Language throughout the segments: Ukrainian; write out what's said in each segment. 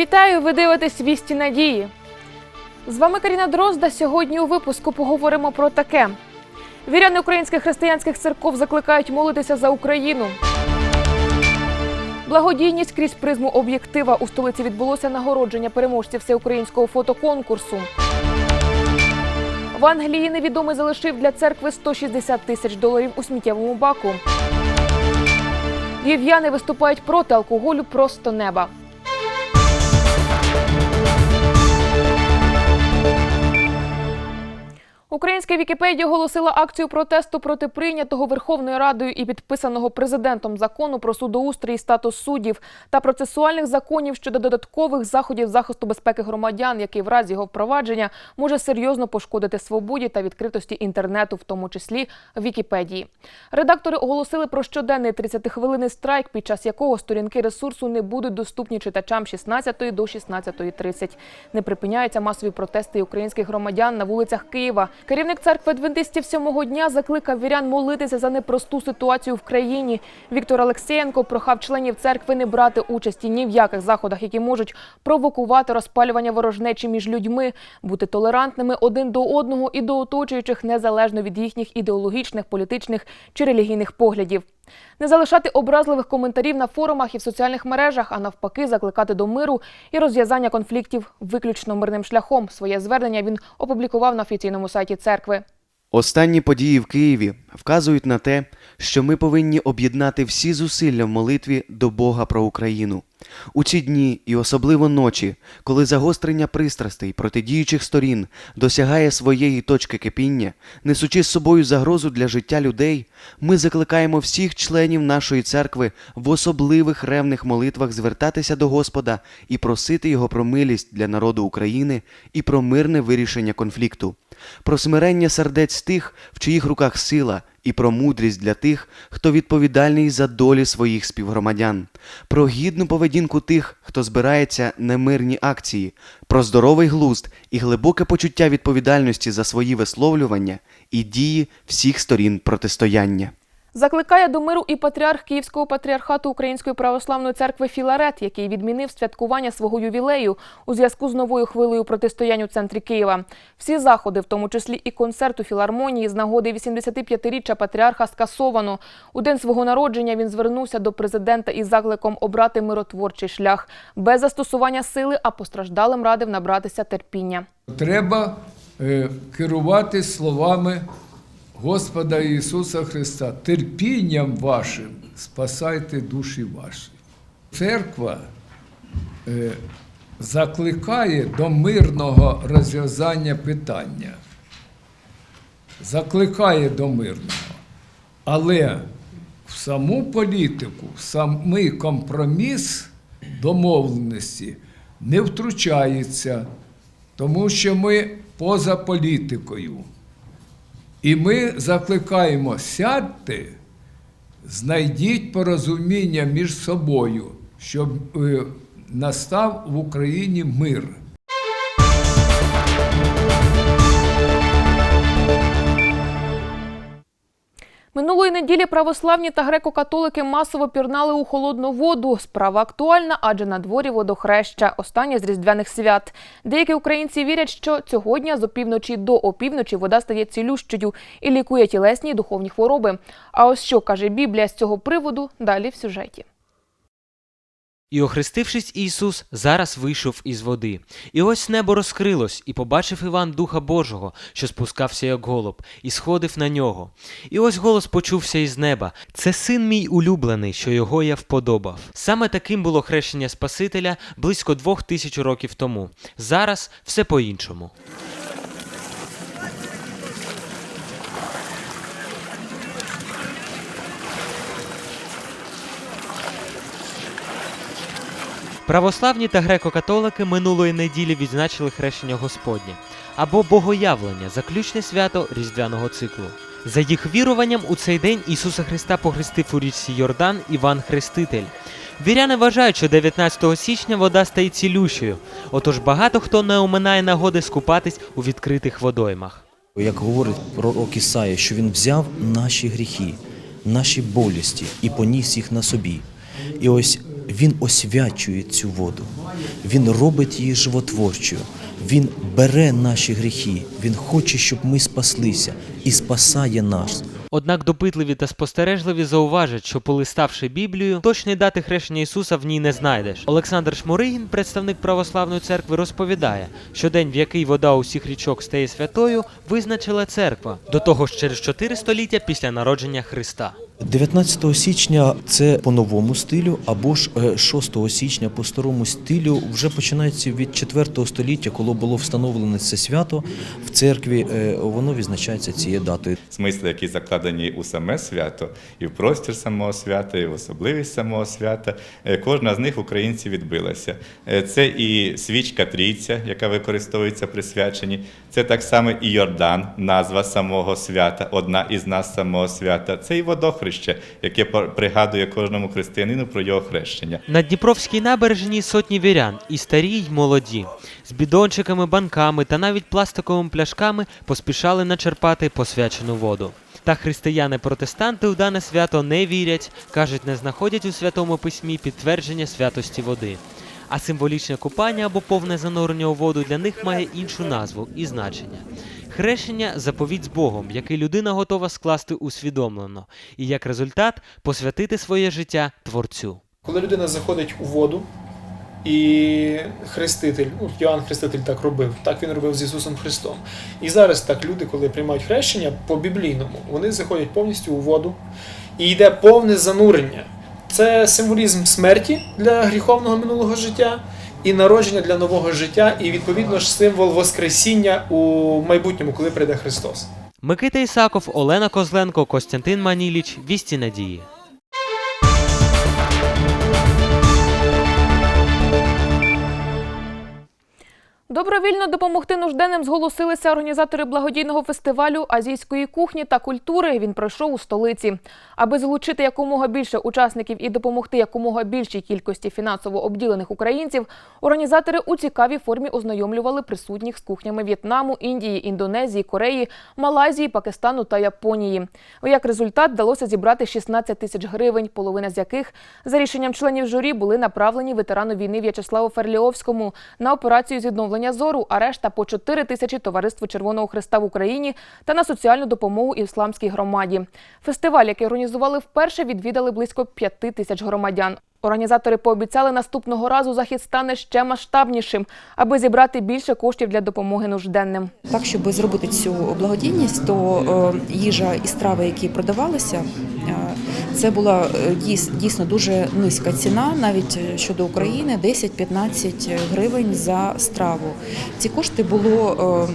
Вітаю! Ви дивитесь вісті надії. З вами Каріна Дрозда. Сьогодні у випуску поговоримо про таке: віряни українських християнських церков закликають молитися за Україну. Благодійність крізь призму об'єктива у столиці відбулося нагородження переможців всеукраїнського фотоконкурсу. В Англії невідомий залишив для церкви 160 тисяч доларів у сміттєвому баку. Львів'яни виступають проти алкоголю просто неба. Українська Вікіпедія оголосила акцію протесту проти прийнятого Верховною Радою і підписаного президентом закону про судоустрій і статус суддів та процесуальних законів щодо додаткових заходів захисту безпеки громадян, який в разі його впровадження може серйозно пошкодити свободі та відкритості інтернету, в тому числі Вікіпедії. Редактори оголосили про щоденний 30-хвилинний страйк, під час якого сторінки ресурсу не будуть доступні читачам 16 до 16.30. Не припиняються масові протести українських громадян на вулицях Києва. Керівник церкви адвентистів сьомого дня закликав вірян молитися за непросту ситуацію в країні. Віктор Алексєєнко прохав членів церкви не брати участі ні в яких заходах, які можуть провокувати розпалювання ворожнечі між людьми, бути толерантними один до одного і до оточуючих незалежно від їхніх ідеологічних, політичних чи релігійних поглядів. Не залишати образливих коментарів на форумах і в соціальних мережах, а навпаки, закликати до миру і розв'язання конфліктів виключно мирним шляхом. Своє звернення він опублікував на офіційному сайті церкви. Останні події в Києві вказують на те, що ми повинні об'єднати всі зусилля в молитві до Бога про Україну. У ці дні і особливо ночі, коли загострення пристрастей протидіючих сторін досягає своєї точки кипіння, несучи з собою загрозу для життя людей, ми закликаємо всіх членів нашої церкви в особливих ревних молитвах звертатися до Господа і просити Його про милість для народу України і про мирне вирішення конфлікту, про смирення сердець тих, в чиїх руках сила, і про мудрість для тих, хто відповідальний за долі своїх співгромадян, про гідну поведінку тих, хто збирається на мирні акції, про здоровий глузд і глибоке почуття відповідальності за свої висловлювання і дії всіх сторін протистояння. Закликає до миру і патріарх Київського патріархату Української православної церкви Філарет, який відмінив святкування свого ювілею у зв'язку з новою хвилею протистоянь у центрі Києва. Всі заходи, в тому числі і концерт у філармонії, з нагоди 85-річчя патріарха скасовано. У день свого народження він звернувся до президента із закликом обрати миротворчий шлях без застосування сили, а постраждалим радив набратися терпіння. Треба е, керувати словами Господа Ісуса Христа. Терпінням вашим спасайте душі ваші. Церква е, закликає до мирного розв'язання питання. Закликає до мирного. Але в саму політику, в самий компроміс домовленості не втручається, тому що ми поза політикою. І ми закликаємо сядьте, знайдіть порозуміння між собою, щоб е, настав в Україні мир. Минулої неділі православні та греко-католики масово пірнали у холодну воду. Справа актуальна, адже на дворі водохреща, останнє з різдвяних свят. Деякі українці вірять, що цього дня з опівночі до опівночі вода стає цілющою і лікує тілесні і духовні хвороби. А ось що каже Біблія з цього приводу далі в сюжеті. І, охрестившись, Ісус зараз вийшов із води. І ось небо розкрилось, і побачив Іван Духа Божого, що спускався як голуб, і сходив на нього. І ось голос почувся із неба: Це син мій улюблений, що його я вподобав. Саме таким було хрещення Спасителя близько двох тисяч років тому. Зараз все по-іншому. Православні та греко-католики минулої неділі відзначили хрещення Господнє або Богоявлення, заключне свято різдвяного циклу. За їх віруванням, у цей день Ісуса Христа похрестив у річці Йордан Іван Хреститель. Віряни вважають, що 19 січня вода стає цілющою, отож багато хто не оминає нагоди скупатись у відкритих водоймах. Як говорить пророк Ісая, що він взяв наші гріхи, наші болісті і поніс їх на собі. І ось він освячує цю воду, він робить її животворчою, він бере наші гріхи, він хоче, щоб ми спаслися і спасає нас. Однак допитливі та спостережливі зауважать, що полиставши Біблію, точної дати хрещення Ісуса в ній не знайдеш. Олександр Шмуригін, представник православної церкви, розповідає, що день, в який вода усіх річок стає святою, визначила церква. До того ж через чотири століття після народження Христа. 19 січня це по новому стилю, або ж е, 6 січня по старому стилю вже починається від 4 століття, коли було встановлене це свято в церкві. е, Воно відзначається цією датою. смисли, які закладені у саме свято, і в простір самого свята, і в особливість самого свята. Е, Кожна з них українці відбилася. Е, Це і свічка трійця, яка використовується при свяченні. Це так само і Йордан, назва самого свята, одна із нас самого свята. Це і водохреще, яке пригадує кожному християнину про його хрещення. На Дніпровській набережній сотні вірян, і старі, й молоді, з бідончиками, банками та навіть пластиковими пляшками поспішали начерпати посвячену воду. Та християни-протестанти у дане свято не вірять, кажуть, не знаходять у святому письмі підтвердження святості води. А символічне купання або повне занурення у воду для них має іншу назву і значення. Хрещення заповідь з Богом, який людина готова скласти усвідомлено, і як результат посвятити своє життя Творцю. Коли людина заходить у воду, і хреститель, ну, Йоанн Хреститель так робив, так він робив з Ісусом Христом. І зараз так люди, коли приймають хрещення по біблійному, вони заходять повністю у воду і йде повне занурення. Це символізм смерті для гріховного минулого життя і народження для нового життя, і відповідно ж символ Воскресіння у майбутньому, коли прийде Христос. Микита Ісаков, Олена Козленко, Костянтин Маніліч. Вісті надії. Добровільно допомогти нужденним зголосилися організатори благодійного фестивалю азійської кухні та культури. Він пройшов у столиці. Аби залучити якомога більше учасників і допомогти якомога більшій кількості фінансово обділених українців, організатори у цікавій формі ознайомлювали присутніх з кухнями В'єтнаму, Індії, Індонезії, Кореї, Малайзії, Пакистану та Японії. Як результат вдалося зібрати 16 тисяч гривень, половина з яких за рішенням членів журі були направлені ветерану війни В'ячеславу Ферліовському на операцію з відновлення зору, а по 4 тисячі товариству Червоного Христа в Україні та на соціальну допомогу ісламській громаді. Фестиваль, який організували вперше, відвідали близько 5 тисяч громадян. Організатори пообіцяли наступного разу захід стане ще масштабнішим, аби зібрати більше коштів для допомоги нужденним. Так, щоб зробити цю благодійність, то е, їжа і страви, які продавалися, е, це була е, дійсно дуже низька ціна, навіть щодо України 10-15 гривень за страву. Ці кошти було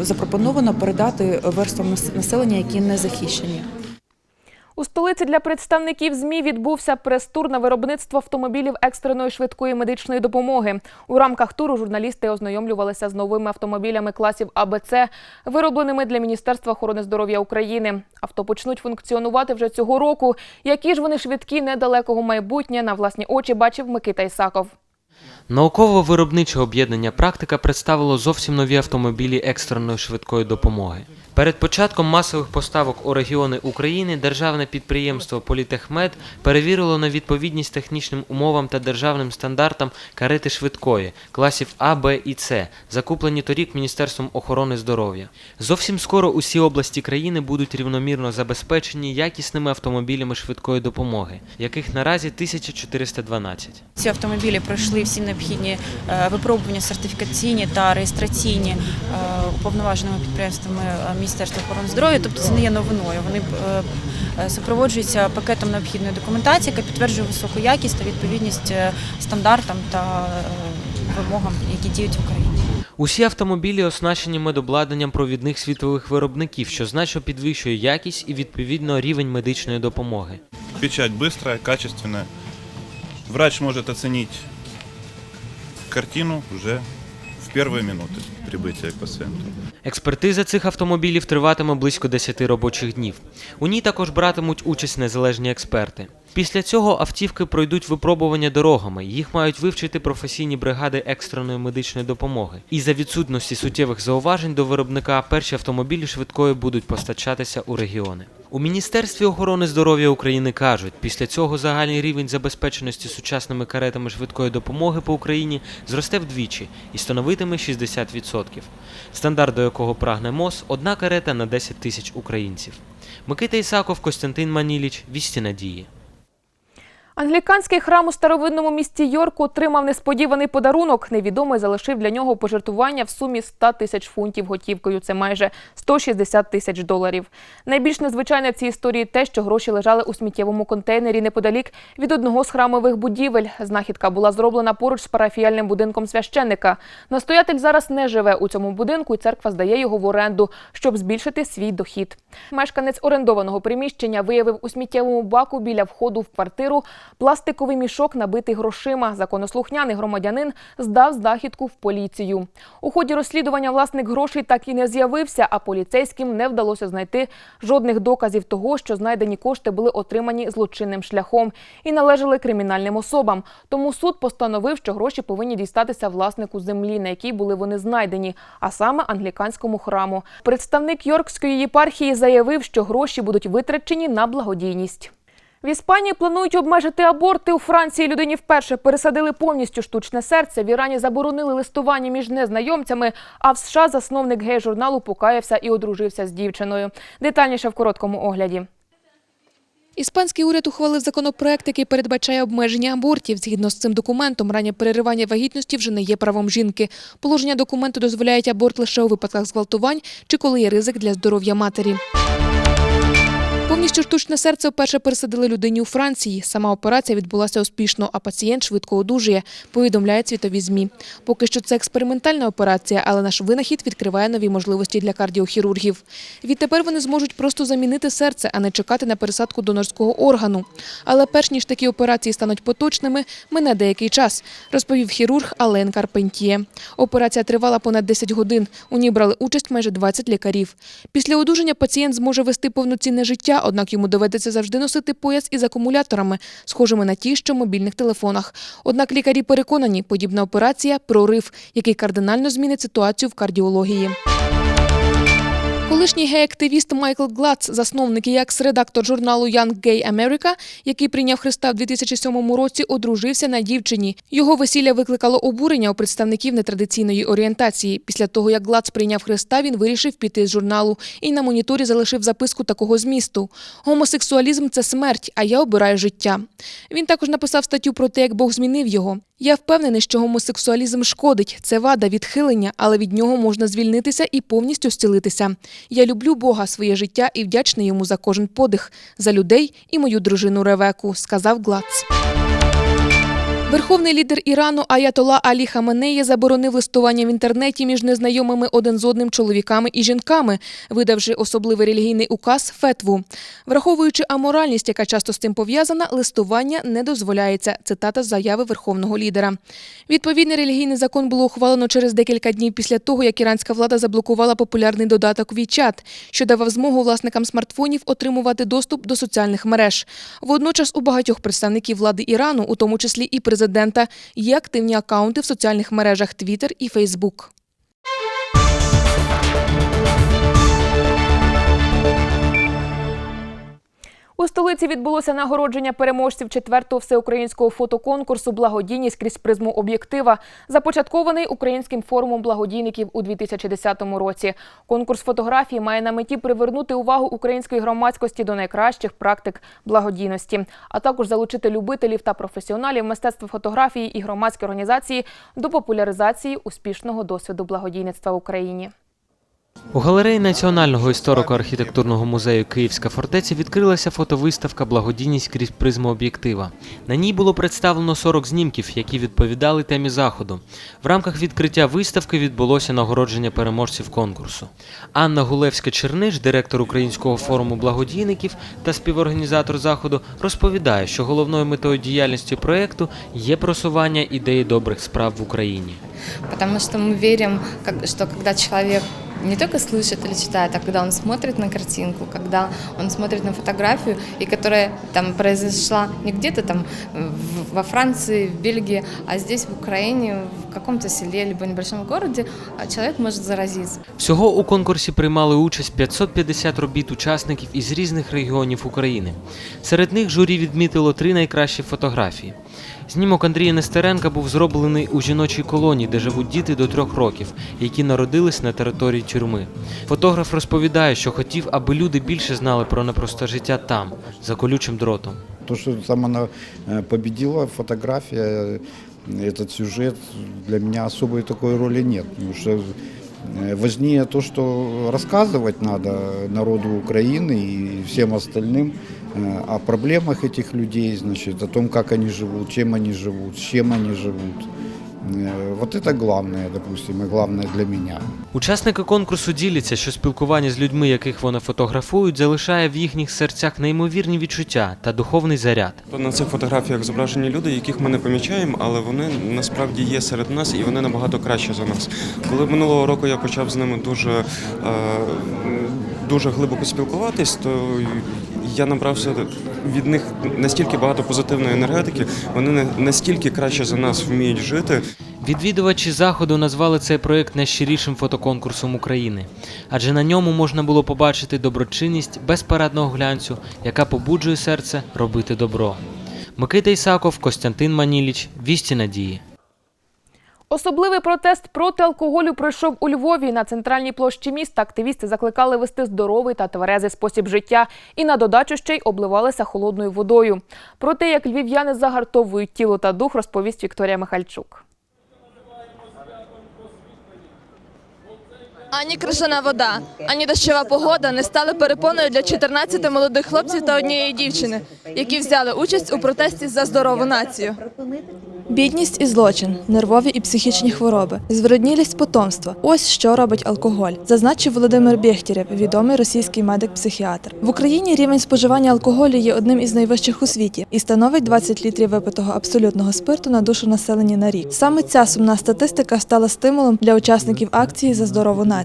запропоновано передати верствам населення, які не захищені. У столиці для представників ЗМІ відбувся прес-тур на виробництво автомобілів екстреної швидкої медичної допомоги. У рамках туру журналісти ознайомлювалися з новими автомобілями класів АБЦ, виробленими для Міністерства охорони здоров'я України. Авто почнуть функціонувати вже цього року. Які ж вони швидкі недалекого майбутнє на власні очі бачив Микита Ісаков. Науково-виробниче об'єднання Практика представило зовсім нові автомобілі екстреної швидкої допомоги. Перед початком масових поставок у регіони України державне підприємство Політехмед перевірило на відповідність технічним умовам та державним стандартам карети швидкої класів А, Б і С, закуплені торік Міністерством охорони здоров'я. Зовсім скоро усі області країни будуть рівномірно забезпечені якісними автомобілями швидкої допомоги, яких наразі 1412. Ці автомобілі пройшли всі необхідні е, випробування сертифікаційні та реєстраційні е, уповноваженими підприємствами е, Міністерства охорони здоров'я. Тобто це не є новиною. Вони е, е, супроводжуються пакетом необхідної документації, яка підтверджує високу якість та відповідність е, стандартам та вимогам, які діють в Україні. Усі автомобілі оснащені медобладнанням провідних світових виробників, що значно підвищує якість і відповідно рівень медичної допомоги. Печать быстрая, качественная. Врач может оценить картину уже в первые минуты прибытия к пациенту. Експертиза цих автомобілів триватиме близько 10 робочих днів. У ній також братимуть участь незалежні експерти. Після цього автівки пройдуть випробування дорогами. Їх мають вивчити професійні бригади екстреної медичної допомоги. І за відсутності суттєвих зауважень до виробника перші автомобілі швидкої будуть постачатися у регіони. У Міністерстві охорони здоров'я України кажуть, після цього загальний рівень забезпеченості сучасними каретами швидкої допомоги по Україні зросте вдвічі і становитиме 60%. Стандарт, до якого прагне МОЗ – одна карета на 10 тисяч українців. Микита Ісаков, Костянтин Маніліч, Вісті Надії. Англіканський храм у старовинному місті Йорку отримав несподіваний подарунок. Невідомий залишив для нього пожертвування в сумі 100 тисяч фунтів готівкою. Це майже 160 тисяч доларів. Найбільш незвичайне в цій історії те, що гроші лежали у сміттєвому контейнері неподалік від одного з храмових будівель. Знахідка була зроблена поруч з парафіяльним будинком священника. Настоятель зараз не живе у цьому будинку, і церква здає його в оренду, щоб збільшити свій дохід. Мешканець орендованого приміщення виявив у сміттєвому баку біля входу в квартиру пластиковий мішок, набитий грошима. Законослухняний громадянин здав знахідку в поліцію. У ході розслідування власник грошей так і не з'явився, а поліцейським не вдалося знайти жодних доказів того, що знайдені кошти були отримані злочинним шляхом і належали кримінальним особам. Тому суд постановив, що гроші повинні дістатися власнику землі, на якій були вони знайдені, а саме англіканському храму. Представник Йоркської єпархії заявив, що гроші будуть витрачені на благодійність. В Іспанії планують обмежити аборти. У Франції людині вперше пересадили повністю штучне серце. В Ірані заборонили листування між незнайомцями. А в США засновник гей-журналу покаявся і одружився з дівчиною. Детальніше в короткому огляді. Іспанський уряд ухвалив законопроект, який передбачає обмеження абортів. Згідно з цим документом, раннє переривання вагітності вже не є правом жінки. Положення документу дозволяють аборт лише у випадках зґвалтувань чи коли є ризик для здоров'я матері. Повністю штучне серце вперше пересадили людині у Франції. Сама операція відбулася успішно, а пацієнт швидко одужує, повідомляють світові ЗМІ. Поки що це експериментальна операція, але наш винахід відкриває нові можливості для кардіохірургів. Відтепер вони зможуть просто замінити серце, а не чекати на пересадку донорського органу. Але перш ніж такі операції стануть поточними, мине деякий час, розповів хірург Ален Карпентіє. Операція тривала понад 10 годин. У ній брали участь майже 20 лікарів. Після одужання пацієнт зможе вести повноцінне життя, однак йому доведеться завжди носити пояс із акумуляторами, схожими на ті, що в мобільних телефонах. Однак лікарі переконані, подібна операція прорив, який кардинально змінить ситуацію в кардіології. Колишній гей-активіст Майкл Глац, засновник і екс-редактор журналу Young Gay America, який прийняв Христа в 2007 році, одружився на дівчині. Його весілля викликало обурення у представників нетрадиційної орієнтації. Після того, як Глац прийняв Христа, він вирішив піти з журналу і на моніторі залишив записку такого змісту: Гомосексуалізм це смерть, а я обираю життя. Він також написав статтю про те, як Бог змінив його. Я впевнений, що гомосексуалізм шкодить. Це вада, відхилення, але від нього можна звільнитися і повністю зцілитися. Я люблю Бога, своє життя і вдячний йому за кожен подих, за людей і мою дружину Ревеку, сказав Глац. Верховний лідер Ірану Аятола Алі Хаменеї заборонив листування в інтернеті між незнайомими один з одним чоловіками і жінками, видавши особливий релігійний указ фетву. Враховуючи аморальність, яка часто з цим пов'язана, листування не дозволяється. Цитата з заяви верховного лідера. Відповідний релігійний закон було ухвалено через декілька днів після того, як іранська влада заблокувала популярний додаток WeChat, що давав змогу власникам смартфонів отримувати доступ до соціальних мереж. Водночас у багатьох представників влади Ірану, у тому числі і президента, є активні акаунти в соціальних мережах Twitter і Facebook. У столиці відбулося нагородження переможців четвертого всеукраїнського фотоконкурсу Благодійність крізь призму об'єктива, започаткований Українським форумом благодійників у 2010 році. Конкурс фотографії має на меті привернути увагу української громадськості до найкращих практик благодійності, а також залучити любителів та професіоналів мистецтва фотографії і громадські організації до популяризації успішного досвіду благодійництва в Україні. У галереї Національного історико-архітектурного музею Київська фортеця відкрилася фотовиставка Благодійність крізь призму об'єктива. На ній було представлено 40 знімків, які відповідали темі заходу. В рамках відкриття виставки відбулося нагородження переможців конкурсу. Анна Гулевська-Черниш, директор Українського форуму благодійників та співорганізатор заходу, розповідає, що головною метою діяльності проєкту є просування ідеї добрих справ в Україні. Потому что мы верим, как- что когда человек не только слышит или читает, а когда он смотрит на картинку, когда он смотрит на фотографию, и которая там произошла не где-то там в- во Франции, в Бельгии, а здесь, в Украине, в каком-то селе либо небольшом городе человек может заразиться. Всього у конкурсі приймали участь 550 робіт учасників із різних регіонів України. Серед них журі відмітило три найкращі фотографії. Знімок Андрія Нестеренка був зроблений у жіночій колонії, де живуть діти до трьох років, які народились на території тюрми. Фотограф розповідає, що хотів, аби люди більше знали про непросте життя там, за колючим дротом. То, что там она э, победила, фотография, э, этот сюжет, для меня особой такой роли нет. Потому что э, важнее то, что рассказывать надо народу Украины и всем остальным э, о проблемах этих людей, значит, о том, как они живут, чем они живут, с чем они живут. Э, Вот это главное, допустим, и главное для меня. Учасники конкурсу діляться, що спілкування з людьми, яких вони фотографують, залишає в їхніх серцях неймовірні відчуття та духовний заряд. На цих фотографіях зображені люди, яких ми не помічаємо, але вони насправді є серед нас і вони набагато краще за нас. Коли минулого року я почав з ними дуже, е, дуже глибоко спілкуватись, то я набрався від них настільки багато позитивної енергетики, вони настільки краще за нас вміють жити. Відвідувачі заходу назвали цей проєкт найщирішим фотоконкурсом України, адже на ньому можна було побачити доброчинність без парадного глянцю, яка побуджує серце робити добро. Микита Ісаков, Костянтин Маніліч, Вісті Надії. Особливий протест проти алкоголю пройшов у Львові. На центральній площі міста активісти закликали вести здоровий та тверезий спосіб життя і на додачу ще й обливалися холодною водою. Про те, як львів'яни загартовують тіло та дух, розповість Вікторія Михальчук. Ані крижана вода, ані дощова погода не стали перепоною для 14 молодих хлопців та однієї дівчини, які взяли участь у протесті за здорову націю. Бідність і злочин, нервові і психічні хвороби, звироднілість потомства. Ось що робить алкоголь, зазначив Володимир Бєхтєрєв, відомий російський медик-психіатр. В Україні рівень споживання алкоголю є одним із найвищих у світі і становить 20 літрів випитого абсолютного спирту на душу населення на рік. Саме ця сумна статистика стала стимулом для учасників акції за здорову націю.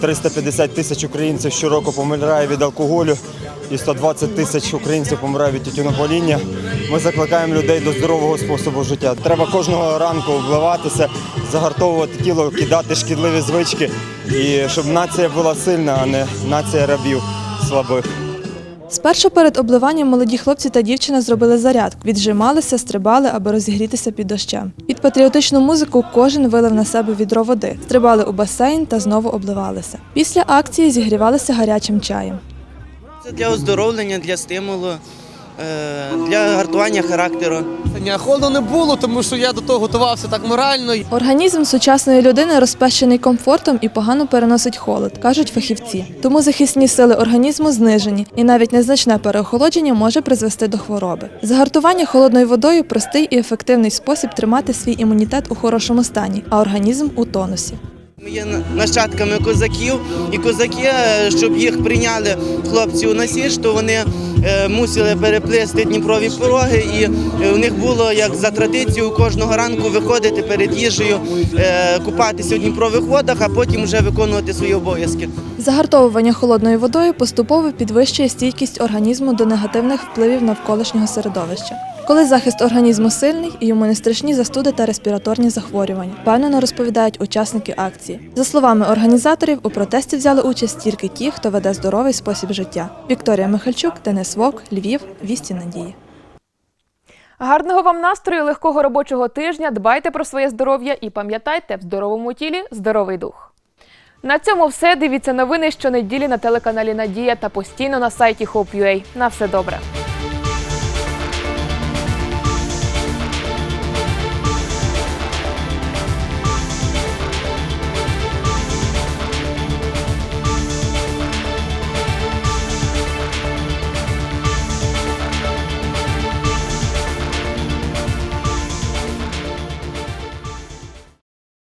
350 тисяч українців щороку помирає від алкоголю і 120 тисяч українців помирає від тютюнопаління. Ми закликаємо людей до здорового способу життя. Треба кожного ранку вбиватися, загартовувати тіло, кидати шкідливі звички, і щоб нація була сильна, а не нація рабів слабих. Спершу перед обливанням молоді хлопці та дівчина зробили зарядку, віджималися, стрибали, аби розігрітися під дощем. Під патріотичну музику кожен вилив на себе відро води, стрибали у басейн та знову обливалися. Після акції зігрівалися гарячим чаєм. Це для оздоровлення, для стимулу, для гартування характеру. Холодно не було, тому що я до того готувався так морально. Організм сучасної людини розпещений комфортом і погано переносить холод, кажуть фахівці. Тому захисні сили організму знижені, і навіть незначне переохолодження може призвести до хвороби. Загартування холодною водою простий і ефективний спосіб тримати свій імунітет у хорошому стані, а організм у тонусі. Ми є нащадками козаків, і козаки, е, щоб їх прийняли хлопці у насіж, то вони е, мусили переплисти Дніпрові пороги, і е, у них було як за традицією кожного ранку виходити перед їжею, е, купатися у Дніпрових водах, а потім вже виконувати свої обов'язки. Загартовування холодною водою поступово підвищує стійкість організму до негативних впливів навколишнього середовища. Коли захист організму сильний, йому не страшні застуди та респіраторні захворювання, впевнено розповідають учасники акції. За словами організаторів, у протесті взяли участь тільки ті, хто веде здоровий спосіб життя. Вікторія Михальчук, Денис Вовк, Львів, Вісті Надії. Гарного вам настрою, легкого робочого тижня. Дбайте про своє здоров'я і пам'ятайте, в здоровому тілі здоровий дух. На цьому все. Дивіться новини щонеділі на телеканалі Надія та постійно на сайті Hope.ua. На все добре.